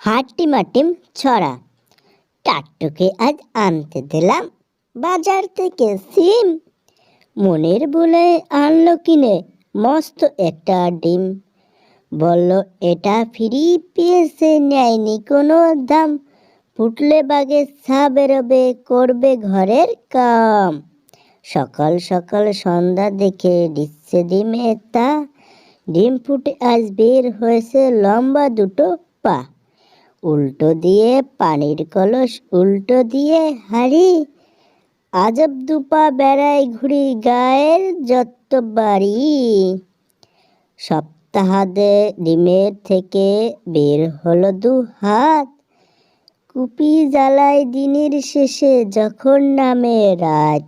হাট্টিমাটিম ছড়া। টাট্টুকে আজ আনতে দিলাম বাজার থেকে সিম। মনের বলে আনলো কিনে, মস্ত একটা ডিম। বলল, এটা ফ্রি পেয়েছে, নেয়নি কোনো দাম। ফুটলে বাগে সা বেরোবে করবে ঘরের কাম। সকাল সকাল সন্ধ্যা দেখে দিচ্ছে ডিমে তা। ডিম ফুটে আজ বের হয়েছে লম্বা দুটো পা। উল্টো দিয়ে পানির কলস, উল্টো দিয়ে হাড়ি। আজব দুপা বেড়ায় ঘুরি গায়ের যত বাড়ি। সপ্তাহাদে ডিমের থেকে বের হলো দু হাত। কুপি জ্বালায় দিনের শেষে যখন নামে রাত।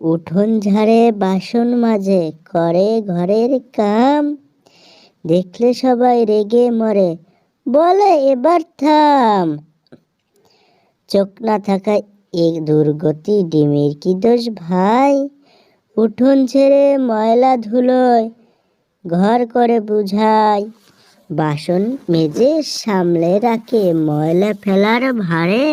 উঠোন ঝাড়ে বাসন মাঝে করে ঘরের কাম। দেখলে সবাই রেগে মরে বলে এবার থাম। চোখ না থাকা এক দুর্গতি ডিমের কি দোষ ভাই? উঠোন ছেড়ে ময়লা ধুলোয় ঘর করে বুঝায় বাসন মেজে সামলে রাখে ময়লা ফেলার ভারে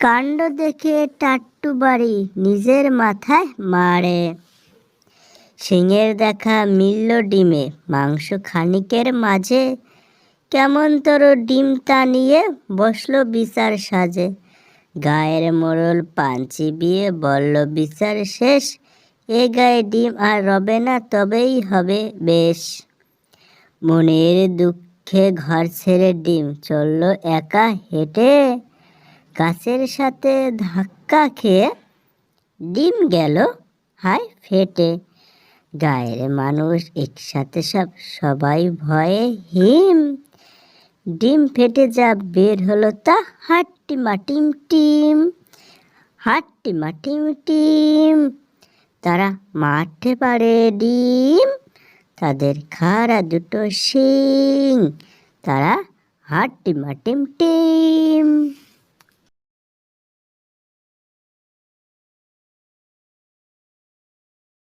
কাণ্ড দেখে টাট্টু বাড়ি নিজের মাথায় মারে সিংয়ের দেখা মিলল ডিমে, মাংস খানিকের মাঝে কেমন তোর ডিম তা নিয়ে বসল বিচার সাজে? গায়ের মোড়ল পাঞ্চি বিয়ে বলল, বিচার শেষ, এ গায়ে ডিম আর রবে না, তবেই হবে বেশ। মনের দুঃখে ঘর ছেড়ে ডিম চলল একা হেঁটে। গাছের সাথে ধাক্কা খেয়ে ডিম গেল হায় ফেটে। গায়ের মানুষ একসাথে সব, সবাই ভয়ে হিম। ডিম ফেটে যা, বের হলো তা হাট্টি মাটিম টিম হাট্টি মাটিম টিম তারা মাঠে পারে ডিম, তাদের খাড়া দুটো শিং, তারা হাট্টি মাটিম টিম।